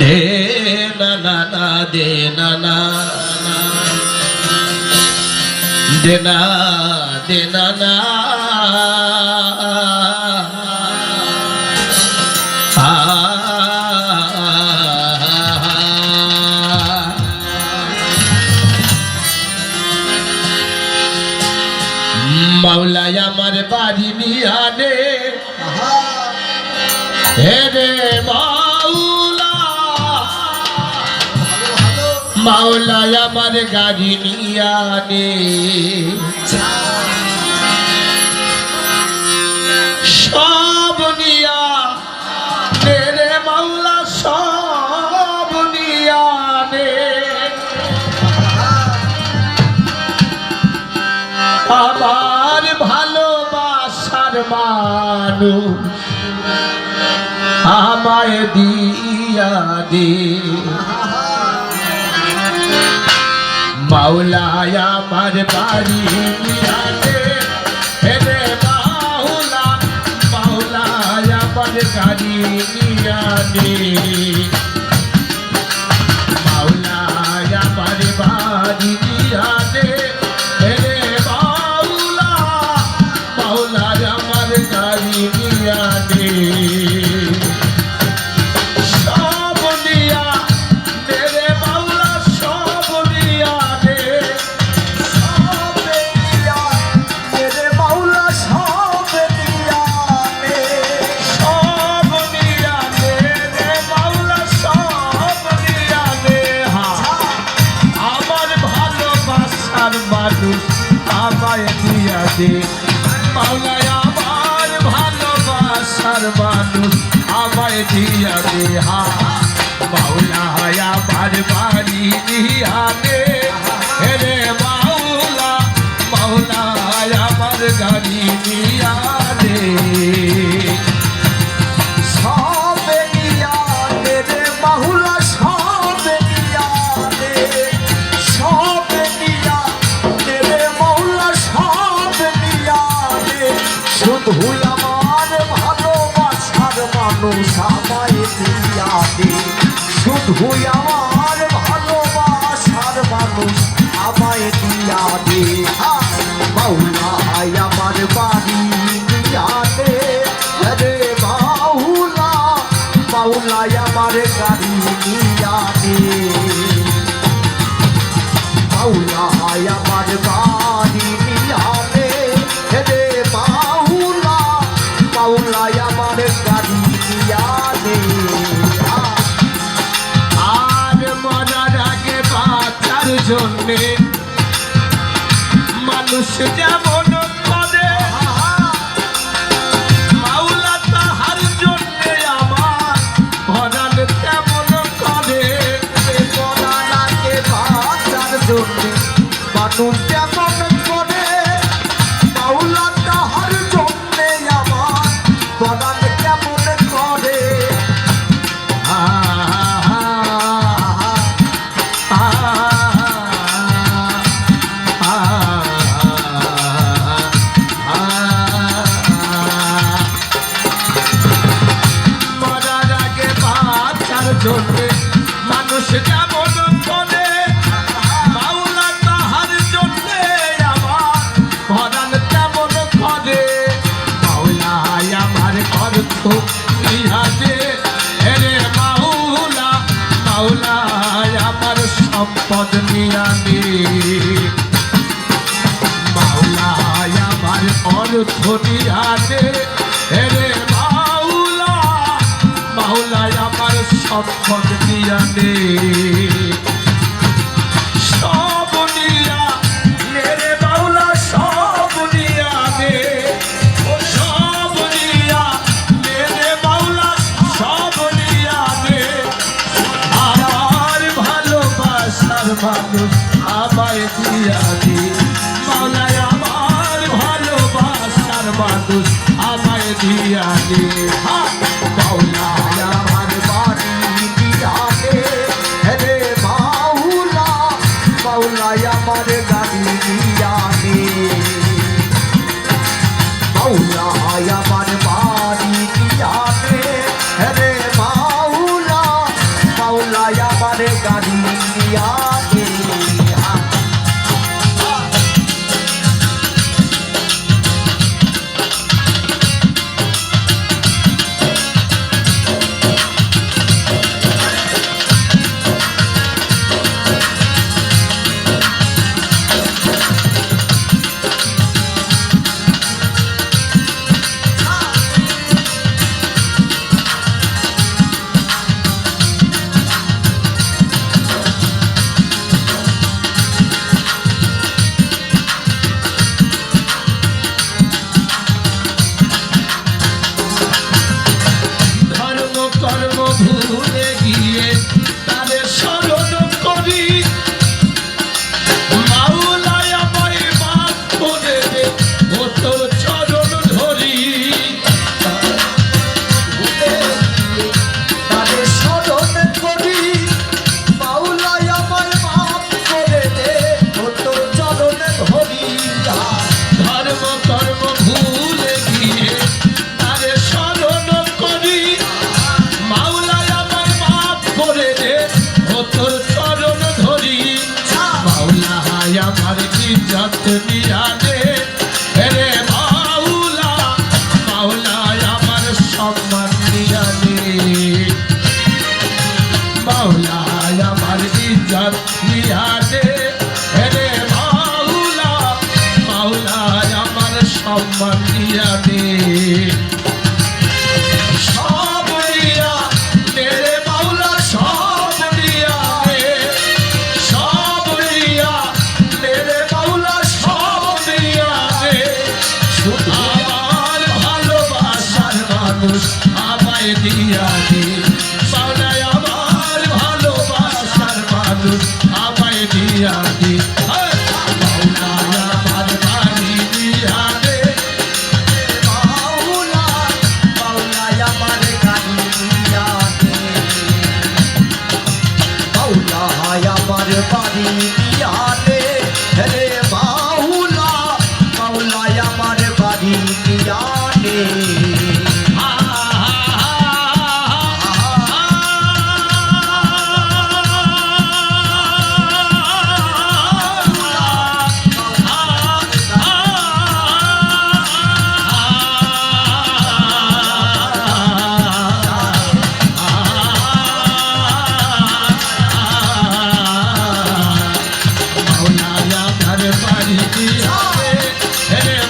দে না না না দে না না দে না দে না না মাওলাই আমার গাড়ি নিয়ানে সব নিয়া রে মাওলা, সব নিয়ানে আমার ভালোবাসার মানুষ আমায় দিয়া দে। মাওলায় আমার বাড়ি দিয়া দে হে রে মাওলা মাওলায় আমার গাড়ি দিয়া দিয়া দে মাওলায় আমার ভালোবাসার মানুষ, আমায় দিয়া দে হা মাওলায় আমার বাড়ি দিয়া দে মানুষ আমায় দিয়া দে শুধু আমার ভালোবাসার মানুষ আমায় দিয়া দে। জন্যে মানুষ যেমন করে মাওলা তাহার জন্যে আমার ভরান তেমন করে। মাওলাই আমার অর্থ ইহাতে এরে মাওলা মাওলাই আমার সম্পদ নিয়ানে মাওলাই আমার অর্থ নিয়ানে সব নিয়া দে মানুষ আমায় দিয়া দে মাওলায় আমার ভালোবাসার মানুষ আমায় দিয়া দে তোর চরণ ধরি। মাওলা হায় আমার কি যত্নি আনে রে মাওলা মাওলা আমার সম্মান নিয়ানে মাওলা হায় আমার কি যত্নি আনে saudade Happy